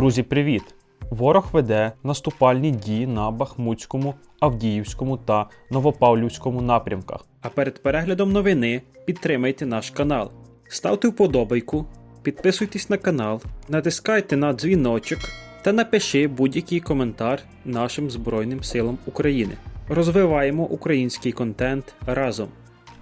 Друзі, привіт! Ворог веде наступальні дії на Бахмутському, Авдіївському та Новопавлівському напрямках. А перед переглядом новини підтримайте наш канал. Ставте вподобайку, підписуйтесь на канал, натискайте на дзвіночок та напиши будь-який коментар нашим Збройним силам України. Розвиваємо український контент разом.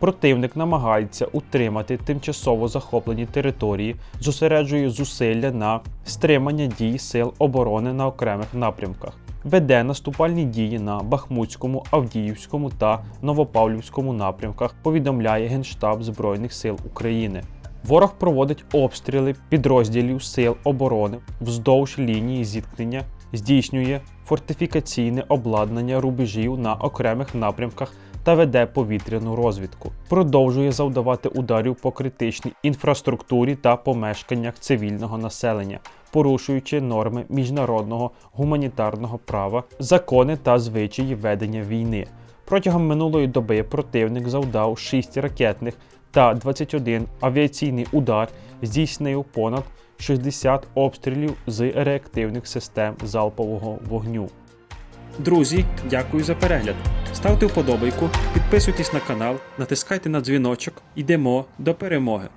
Противник намагається утримати тимчасово захоплені території, зосереджує зусилля на стримання дій сил оборони на окремих напрямках, веде наступальні дії на Бахмутському, Авдіївському та Новопавлівському напрямках, повідомляє Генштаб Збройних сил України. Ворог проводить обстріли підрозділів сил оборони вздовж лінії зіткнення, здійснює фортифікаційне обладнання рубежів на окремих напрямках та веде повітряну розвідку, продовжує завдавати ударів по критичній інфраструктурі та помешканнях цивільного населення, порушуючи норми міжнародного гуманітарного права, закони та звичаї ведення війни. Протягом минулої доби противник завдав 6 ракетних та 21 авіаційний удар, здійснив понад 60 обстрілів з реактивних систем залпового вогню. Друзі, дякую за перегляд. Ставте вподобайку, підписуйтесь на канал, натискайте на дзвіночок. Йдемо до перемоги.